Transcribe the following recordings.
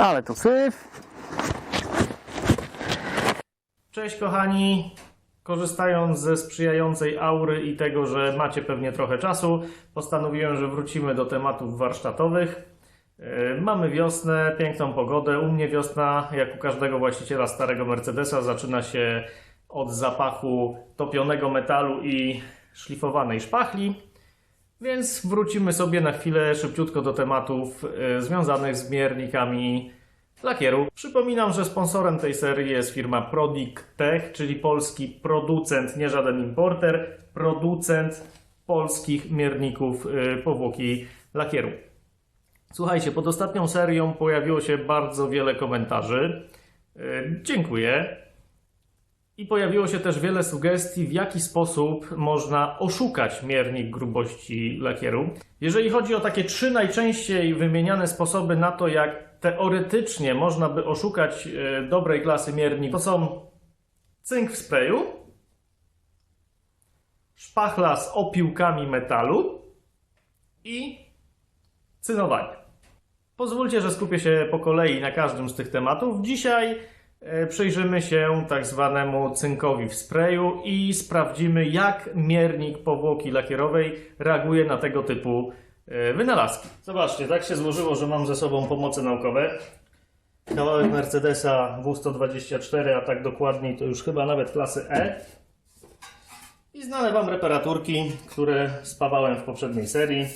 Ale to syf. Cześć kochani! Korzystając ze sprzyjającej aury i tego, że macie pewnie trochę czasu, postanowiłem, że wrócimy do tematów warsztatowych. Yy, Mamy wiosnę, piękną pogodę. U mnie wiosna, jak u każdego właściciela starego Mercedesa, zaczyna się od zapachu topionego metalu i szlifowanej szpachli. Więc wrócimy sobie na chwilę szybciutko do tematów yy, związanych z miernikami lakieru. Przypominam, że sponsorem tej serii jest firma Prodic Tech, czyli polski producent, nie żaden importer, producent polskich mierników y, powłoki lakieru. Słuchajcie, pod ostatnią serią pojawiło się bardzo wiele komentarzy. Y, Dziękuję. I pojawiło się też wiele sugestii, w jaki sposób można oszukać miernik grubości lakieru. Jeżeli chodzi o takie trzy najczęściej wymieniane sposoby na to, jak teoretycznie można by oszukać e, dobrej klasy miernik, to są cynk w sprayu, szpachla z opiłkami metalu i cynowanie. Pozwólcie, że skupię się po kolei na każdym z tych tematów. Dzisiaj przyjrzymy się tak zwanemu cynkowi w sprayu i sprawdzimy, jak miernik powłoki lakierowej reaguje na tego typu e, wynalazki. Zobaczcie, tak się złożyło, że mam ze sobą pomoce naukowe. Kawałek Mercedesa W124, a tak dokładniej to już chyba nawet klasy E. I znane Wam reparaturki, które spawałem w poprzedniej serii.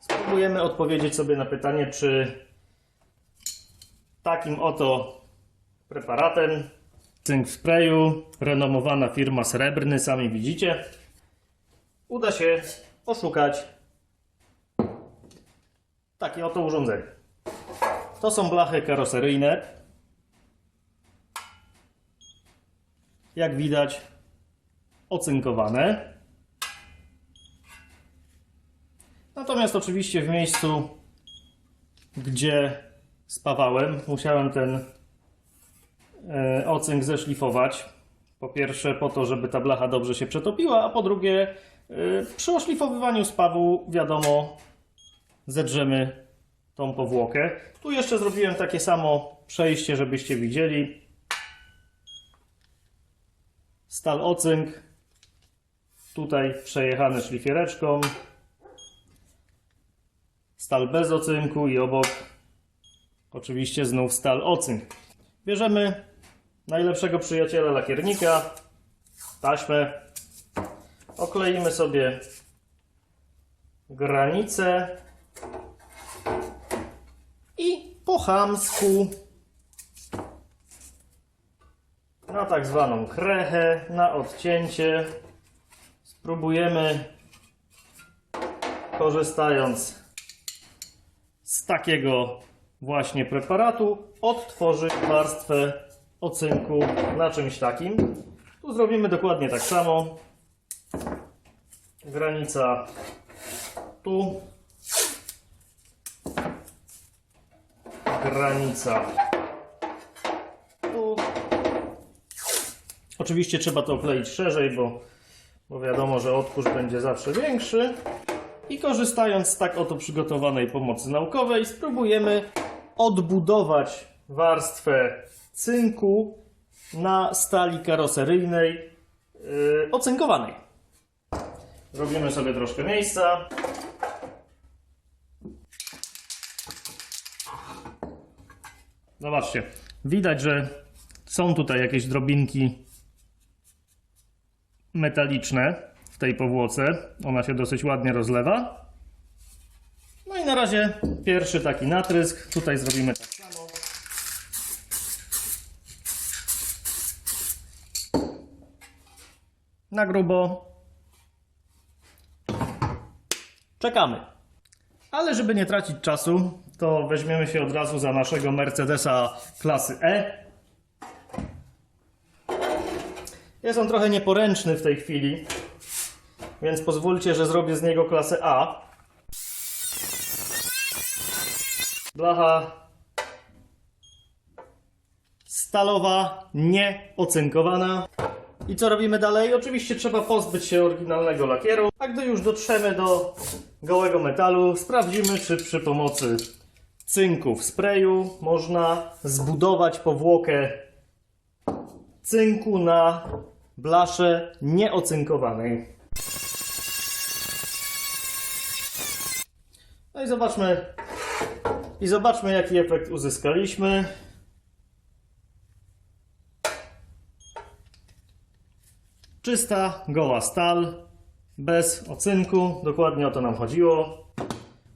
Spróbujemy odpowiedzieć sobie na pytanie, czy takim oto preparatem cynk w sprayu, renomowana firma Srebrny, sami widzicie, uda się oszukać takie oto urządzenie. To są blachy karoseryjne. Jak widać, ocynkowane. Natomiast oczywiście w miejscu, gdzie spawałem, musiałem ten ocynk zeszlifować. Po pierwsze po to, żeby ta blacha dobrze się przetopiła, a po drugie e, przy oszlifowywaniu spawu, wiadomo, zedrzemy tą powłokę. Tu jeszcze zrobiłem takie samo przejście, żebyście widzieli. Stal ocynk. Tutaj przejechany szlifiereczką. Stal bez ocynku i obok oczywiście znów stal ocynk. Bierzemy najlepszego przyjaciela lakiernika, taśmę. Okleimy sobie granicę i po chamsku na tak zwaną krechę, na odcięcie spróbujemy korzystając z takiego właśnie preparatu odtworzyć warstwę ocynku na czymś takim. Tu zrobimy dokładnie tak samo. Granica tu. Granica tu. Oczywiście trzeba to okleić szerzej, bo, bo wiadomo, że odkurz będzie zawsze większy. I korzystając z tak oto przygotowanej pomocy naukowej, spróbujemy odbudować warstwę cynku na stali karoseryjnej yy, ocynkowanej. Robimy sobie troszkę miejsca. Zobaczcie, widać, że są tutaj jakieś drobinki metaliczne w tej powłoce. Ona się dosyć ładnie rozlewa. No i na razie pierwszy taki natrysk. Tutaj zrobimy tak Na grubo. Czekamy. Ale żeby nie tracić czasu, to weźmiemy się od razu za naszego Mercedesa klasy E. Jest on trochę nieporęczny w tej chwili, więc pozwólcie, że zrobię z niego klasę A. Blacha stalowa, nieocynkowana. I co robimy dalej? Oczywiście trzeba pozbyć się oryginalnego lakieru, a gdy już dotrzemy do gołego metalu, sprawdzimy, czy przy pomocy cynku w sprayu można zbudować powłokę cynku na blasze nieocynkowanej. No i zobaczmy, i zobaczmy jaki efekt uzyskaliśmy. Czysta, goła stal, bez ocynku, dokładnie o to nam chodziło.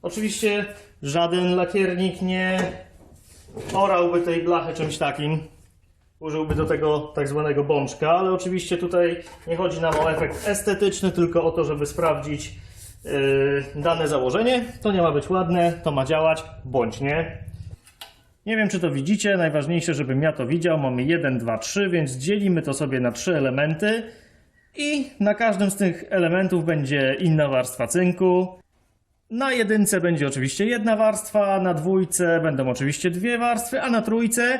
Oczywiście żaden lakiernik nie orałby tej blachy czymś takim. Użyłby do tego tak zwanego bączka, ale oczywiście tutaj nie chodzi nam o efekt estetyczny, tylko o to, żeby sprawdzić yy, dane założenie. To nie ma być ładne, to ma działać, bądź nie. Nie wiem, czy to widzicie. Najważniejsze, żebym ja to widział. Mamy 1, 2, 3, więc dzielimy to sobie na trzy elementy. I na każdym z tych elementów będzie inna warstwa cynku. Na jedynce będzie oczywiście jedna warstwa, na dwójce będą oczywiście dwie warstwy, a na trójce,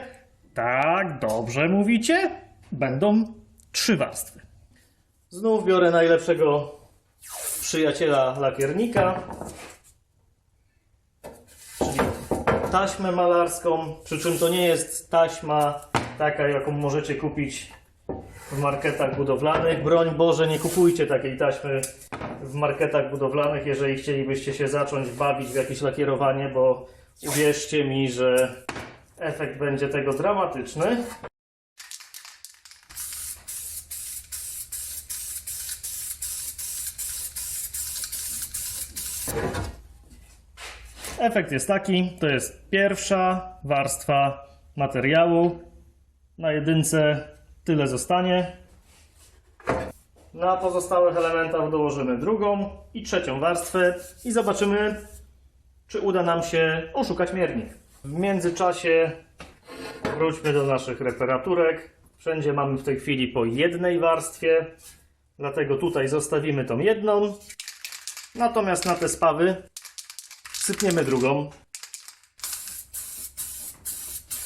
tak dobrze mówicie, będą trzy warstwy. Znów biorę najlepszego przyjaciela lakiernika, czyli taśmę malarską, przy czym to nie jest taśma taka, jaką możecie kupić w marketach budowlanych. Broń Boże, nie kupujcie takiej taśmy w marketach budowlanych, jeżeli chcielibyście się zacząć bawić w jakieś lakierowanie, bo uwierzcie mi, że efekt będzie tego dramatyczny. Efekt jest taki, to jest pierwsza warstwa materiału. Na jedynce tyle zostanie. Na pozostałych elementach dołożymy drugą i trzecią warstwę i zobaczymy, czy uda nam się oszukać miernik. W międzyczasie wróćmy do naszych reparaturek. Wszędzie mamy w tej chwili po jednej warstwie, dlatego tutaj zostawimy tą jedną. Natomiast na te spawy sypniemy drugą.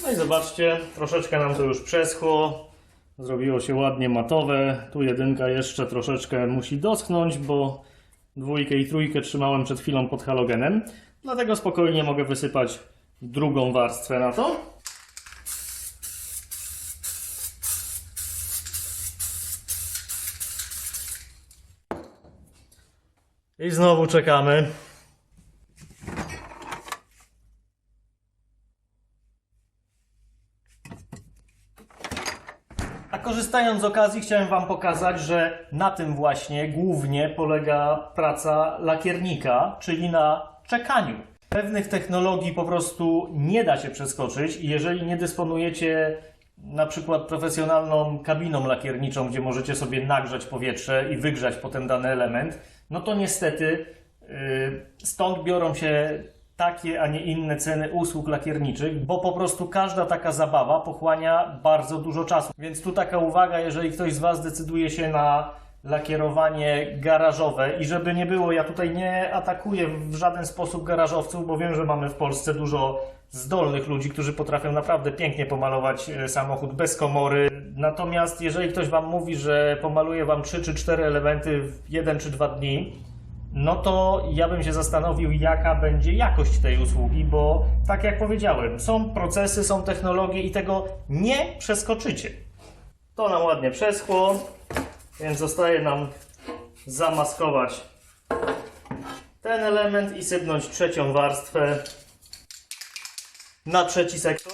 No i zobaczcie, troszeczkę nam to już przeschło. Zrobiło się ładnie matowe. Tu jedynka jeszcze troszeczkę musi doschnąć, bo dwójkę i trójkę trzymałem przed chwilą pod halogenem. Dlatego spokojnie mogę wysypać drugą warstwę na to. I znowu czekamy. Korzystając z okazji, chciałem Wam pokazać, że na tym właśnie głównie polega praca lakiernika, czyli na czekaniu. Pewnych technologii po prostu nie da się przeskoczyć i jeżeli nie dysponujecie na przykład profesjonalną kabiną lakierniczą, gdzie możecie sobie nagrzać powietrze i wygrzać potem dany element, no to niestety yy, stąd biorą się takie, a nie inne ceny usług lakierniczych, bo po prostu każda taka zabawa pochłania bardzo dużo czasu. Więc tu taka uwaga, jeżeli ktoś z Was decyduje się na lakierowanie garażowe i żeby nie było, ja tutaj nie atakuję w żaden sposób garażowców, bo wiem, że mamy w Polsce dużo zdolnych ludzi, którzy potrafią naprawdę pięknie pomalować e, samochód bez komory. Natomiast jeżeli ktoś Wam mówi, że pomaluje Wam 3 czy 4 elementy w 1 czy 2 dni, no to ja bym się zastanowił, jaka będzie jakość tej usługi, bo tak jak powiedziałem, są procesy, są technologie i tego nie przeskoczycie. To nam ładnie przeschło, więc zostaje nam zamaskować ten element i sypnąć trzecią warstwę na trzeci sektor.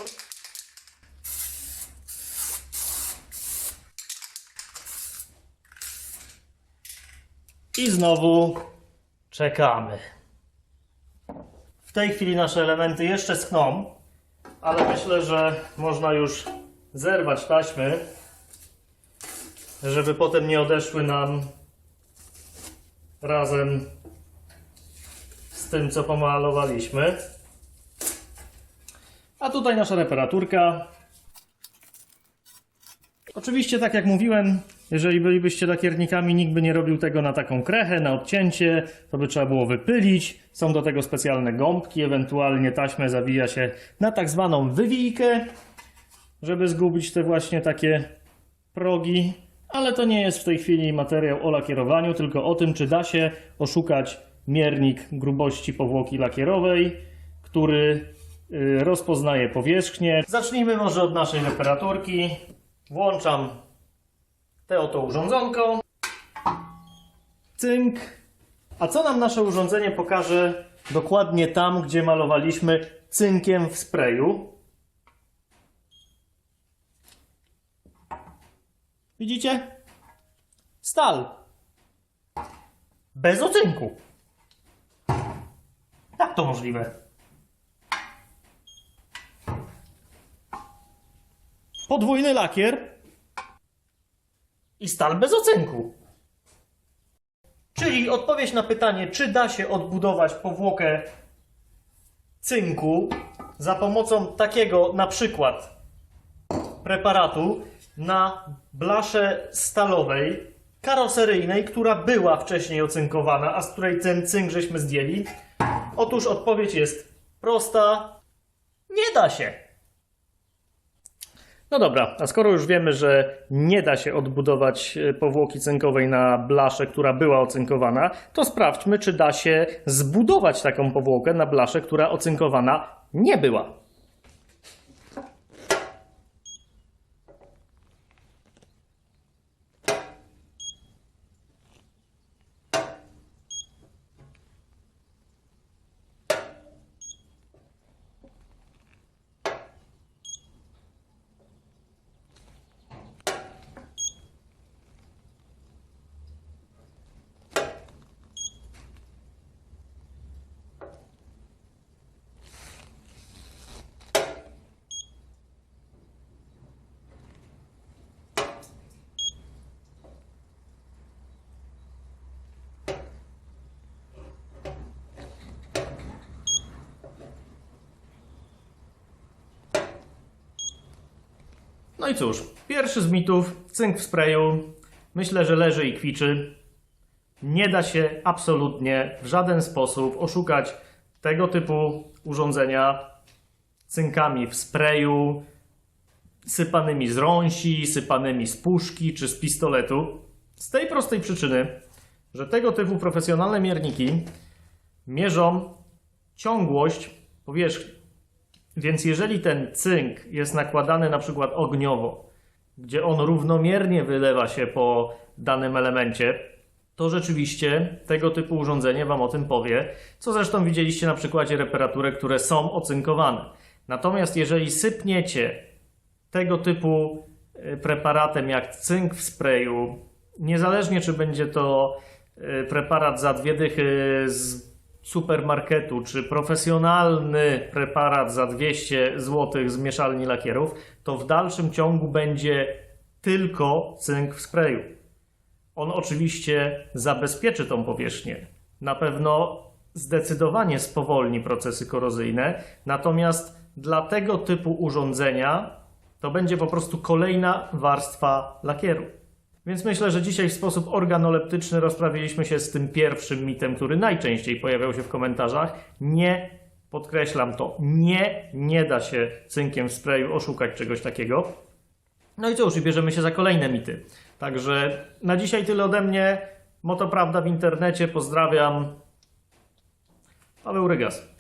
I znowu czekamy. W tej chwili nasze elementy jeszcze schną, ale myślę, że można już zerwać taśmy, żeby potem nie odeszły nam razem z tym, co pomalowaliśmy. A tutaj nasza reparaturka. Oczywiście, tak jak mówiłem, jeżeli bylibyście lakiernikami, nikt by nie robił tego na taką krechę, na odcięcie, to by trzeba było wypylić. Są do tego specjalne gąbki, ewentualnie taśmę zawija się na tak zwaną wywijkę, żeby zgubić te właśnie takie progi. Ale to nie jest w tej chwili materiał o lakierowaniu, tylko o tym, czy da się oszukać miernik grubości powłoki lakierowej, który y, rozpoznaje powierzchnię. Zacznijmy może od naszej reparaturki. Włączam te oto urządzonko. Cynk. A co nam nasze urządzenie pokaże dokładnie tam, gdzie malowaliśmy cynkiem w sprayu? Widzicie? Stal. Bez ocynku. Jak to możliwe? Podwójny lakier i stal bez ocynku. Czyli odpowiedź na pytanie, czy da się odbudować powłokę cynku za pomocą takiego na przykład preparatu na blasze stalowej, karoseryjnej, która była wcześniej ocynkowana, a z której ten cynk żeśmy zdjęli? Otóż odpowiedź jest prosta. Nie da się. No dobra, a skoro już wiemy, że nie da się odbudować e, powłoki cynkowej na blaszę, która była ocynkowana, to sprawdźmy, czy da się zbudować taką powłokę na blaszę, która ocynkowana nie była. No i cóż, pierwszy z mitów, cynk w sprayu, myślę, że leży i kwiczy. Nie da się absolutnie w żaden sposób oszukać tego typu urządzenia cynkami w sprayu, sypanymi z rąsi, sypanymi z puszki czy z pistoletu. Z tej prostej przyczyny, że tego typu profesjonalne mierniki mierzą ciągłość powierzchni. Więc jeżeli ten cynk jest nakładany na przykład ogniowo, gdzie on równomiernie wylewa się po danym elemencie, to rzeczywiście tego typu urządzenie Wam o tym powie, co zresztą widzieliście na przykładzie reparaturek, które są ocynkowane. Natomiast jeżeli sypniecie tego typu e, preparatem jak cynk w sprayu, niezależnie czy będzie to e, preparat za dwie dychy z supermarketu, czy profesjonalny preparat za 200 zł z mieszalni lakierów, to w dalszym ciągu będzie tylko cynk w sprayu. On oczywiście zabezpieczy tą powierzchnię. Na pewno zdecydowanie spowolni procesy korozyjne, natomiast dla tego typu urządzenia to będzie po prostu kolejna warstwa lakieru. Więc myślę, że dzisiaj w sposób organoleptyczny rozprawiliśmy się z tym pierwszym mitem, który najczęściej pojawiał się w komentarzach. Nie, podkreślam to, nie, nie da się cynkiem w sprayu oszukać czegoś takiego. No i cóż, i bierzemy się za kolejne mity. Także na dzisiaj tyle ode mnie. Moto Prawda w internecie. Pozdrawiam. Paweł Rygas.